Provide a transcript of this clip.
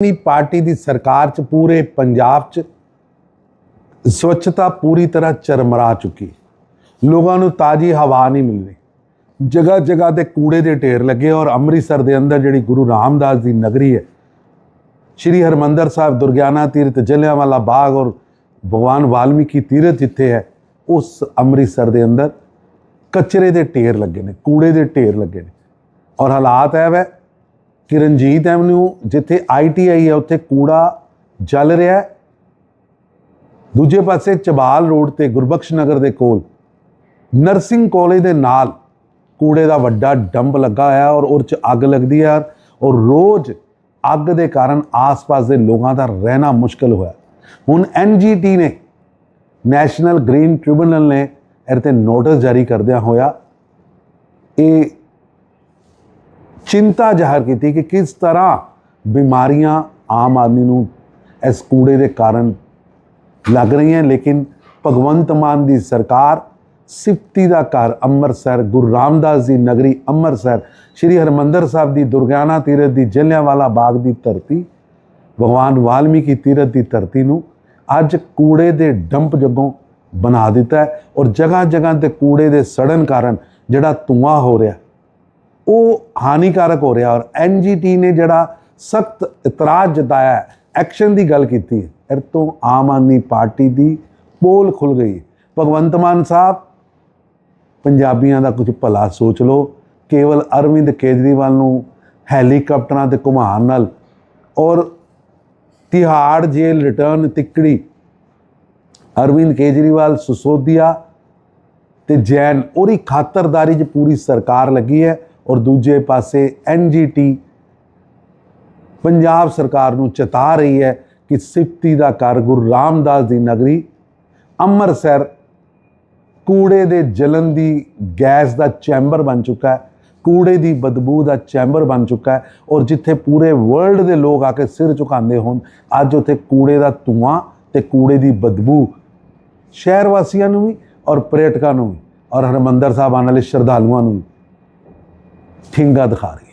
ਆਦਮੀ party ਦੀ ਸਰਕਾਰ ਚ, ਪੂਰੇ ਪੰਜਾਬ ਚ ਸਵੱਛਤਾ ਪੂਰੀ ਤਰ੍ਹਾਂ ਚਰਮਰਾ ਚੁੱਕੀ। ਲੋਕਾਂ ਨੂੰ ਤਾਜੀ ਹਵਾ ਨਹੀਂ ਮਿਲ ਰਹੀ ਜਗ੍ਹਾ ਜਗ੍ਹਾ ਤੇ ਕੂੜੇ ਦੇ ਢੇਰ ਲੱਗੇ ਔਰ ਅੰਮ੍ਰਿਤਸਰ ਦੇ ਅੰਦਰ ਜਿਹੜੀ ਗੁਰੂ ਰਾਮਦਾਸ ਦੀ ਨਗਰੀ ਹੈ, ਸ਼੍ਰੀ ਹਰਮੰਦਰ ਸਾਹਿਬ ਦੁਰਗਿਆਨਾ ਤੀਰਥ, ਜਲਿਆਂਵਾਲਾ ਬਾਗ ਔਰ ਭਗਵਾਨ ਵਾਲਮੀਕੀ ਤੀਰਥ ਜਿੱਥੇ ਹੈ, ਉਸ ਅੰਮ੍ਰਿਤਸਰ ਦੇ ਅੰਦਰ ਕਚਰੇ ਦੇ ਢੇਰ ਲੱਗੇ ਨੇ, ਕੂੜੇ ਦੇ ਢੇਰ ਲੱਗੇ ਨੇ। ਔਰ ਹਾਲਾਤ ਹੈ ਵੈ ਕਿ ਰਣਜੀਤ ਐਵਨਿਊ, ਜਿੱਥੇ ਆਈਟੀਆਈ ਹੈ ਉੱਥੇ ਕੂੜਾ ਜਲ ਰਿਹਾ ਹੈ। ਦੂਜੇ ਪਾਸੇ ਚਬਾਲ ਰੋਡ ਤੇ ਗੁਰਬਖਸ਼ ਨਗਰ ਦੇ ਕੋਲ ਨਰਸਿੰਗ ਕਾਲਜ ਦੇ ਨਾਲ ਕੂੜੇ ਦਾ ਵੱਡਾ ਡੰਪ ਲੱਗਾ ਹੋਇਆ ਔਰ ਉਹ 'ਚ ਅੱਗ ਲੱਗਦੀ ਹੈ ਔਰ ਰੋਜ਼ ਅੱਗ ਦੇ ਕਾਰਨ ਆਸ-ਪਾਸ ਦੇ ਲੋਕਾਂ ਦਾ ਰਹਿਣਾ ਮੁਸ਼ਕਲ ਹੋਇਆ। ਹੁਣ ਐਨਜੀਟੀ ਨੇ ਨੈਸ਼ਨਲ ਗ੍ਰੀਨ ਟ੍ਰਿਬਿਊਨਲ ਨੇ ਇਹਦੇ ਤੇ ਨੋਟਿਸ ਜਾਰੀ ਕਰਦਿਆਂ ਹੋਇਆ ਇਹ ਚਿੰਤਾ ਜ਼ਾਹਰ ਕੀਤੀ ਕਿ ਕਿਸ ਤਰ੍ਹਾਂ ਬਿਮਾਰੀਆਂ ਆਮ ਆਦਮੀ ਨੂੰ ਇਸ ਕੂੜੇ ਦੇ ਕਾਰਨ ਲੱਗ ਰਹੀਆਂ ਲੇਕਿਨ ਭਗਵੰਤ ਮਾਨ ਦੀ ਸਰਕਾਰ ਸਿਫਤੀ ਦਾ ਘਰ ਅੰਮ੍ਰਿਤਸਰ, ਗੁਰੂ ਰਾਮਦਾਸ ਦੀ ਨਗਰੀ ਅੰਮ੍ਰਿਤਸਰ, ਸ਼੍ਰੀ ਹਰਮੰਦਰ ਸਾਹਿਬ ਦੀ ਦੁਰਗਿਆਨਾ ਤੀਰਥ ਦੀ ਜਲਿਆਂਵਾਲਾ ਬਾਗ ਦੀ ਧਰਤੀ, ਭਗਵਾਨ ਵਾਲਮੀਕੀ ਤੀਰਥ ਦੀ ਧਰਤੀ ਨੂੰ ਅੱਜ ਕੂੜੇ ਦੇ ਡੰਪ ਜਗੋਂ ਬਣਾ ਦਿੱਤਾ ਹੈ ਔਰ ਜਗ੍ਹਾ ਜਗ੍ਹਾ ਤੇ ਕੂੜੇ ਦੇ ਸੜਨ ਕਾਰਨ ਜਿਹੜਾ ਧੂਆਂ ਹੋ ਰਿਹਾ ਉਹ ਹਾਨੀਕਾਰਕ ਹੋ ਰਿਹਾ ਔਰ ਐਨਜੀਟੀ ਨੇ ਜਿਹੜਾ ਸਖਤ ਇਤਰਾਜ਼ ਜਤਾਇਆ ਐਕਸ਼ਨ ਦੀ ਗੱਲ ਕੀਤੀ ਹੈ। ਇਹ ਤੋਂ ਆਮ ਆਦਮੀ ਪਾਰਟੀ ਦੀ ਪੋਲ ਖੁੱਲ ਗਈ ਭਗਵੰਤ ਮਾਨ ਸਾਹਿਬ, ਪੰਜਾਬੀਆਂ ਦਾ ਕੁਝ ਭਲਾ ਸੋਚ ਲਓ। ਕੇਵਲ ਅਰਵਿੰਦ ਕੇਜਰੀਵਾਲ ਨੂੰ ਹੈਲੀਕਾਪਟਰਾਂ ਤੇ ਘੁਮਾਉਣ ਨਾਲ ਔਰ ਤਿਹਾੜ ਜੇਲ੍ਹ ਰਿਟਰਨ ਤਿੱਕੜੀ, ਅਰਵਿੰਦ ਕੇਜਰੀਵਾਲ ਸੁਸੋਦੀਆ ਤੇ ਜੈਨ, ਉਹਦੀ ਖਾਤਰਦਾਰੀ 'ਚ ਪੂਰੀ ਸਰਕਾਰ ਲੱਗੀ ਹੈ। ਔਰ ਦੂਜੇ ਪਾਸੇ ਐਨਜੀਟੀ ਪੰਜਾਬ ਸਰਕਾਰ ਨੂੰ ਚਤਾ ਰਹੀ ਹੈ ਕਿ ਸਿਫਤੀ ਦਾ ਘਰ ਗੁਰੂ ਰਾਮਦਾਸ ਦੀ ਨਗਰੀ ਅੰਮ੍ਰਿਤਸਰ ਕੂੜੇ ਦੇ ਜਲਨ ਦੀ ਗੈਸ ਦਾ ਚੈਂਬਰ ਬਣ ਚੁੱਕਾ ਹੈ, ਕੂੜੇ ਦੀ ਬਦਬੂ ਦਾ ਚੈਂਬਰ ਬਣ ਚੁੱਕਾ ਹੈ ਔਰ ਜਿੱਥੇ ਪੂਰੇ ਵਰਲਡ ਦੇ ਲੋਕ ਆ ਕੇ ਸਿਰ ਝੁਕਾਉਂਦੇ ਹੋਣ, ਅੱਜ ਉੱਥੇ ਕੂੜੇ ਦਾ ਧੂਆਂ ਤੇ ਕੂੜੇ ਦੀ ਬਦਬੂ, ਸ਼ਹਿਰ ਵਾਸੀਆਂ ਨੂੰ ਵੀ ਔਰ ਪਰਯਟਕਾਂ ਨੂੰ ਵੀ ਔਰ ਹਰਮੰਦਰ ਸਾਹਿਬ ਆਉਣ ਵਾਲੇ ਸ਼ਰਧਾਲੂਆਂ ਨੂੰ ਵੀ। 听他的好的。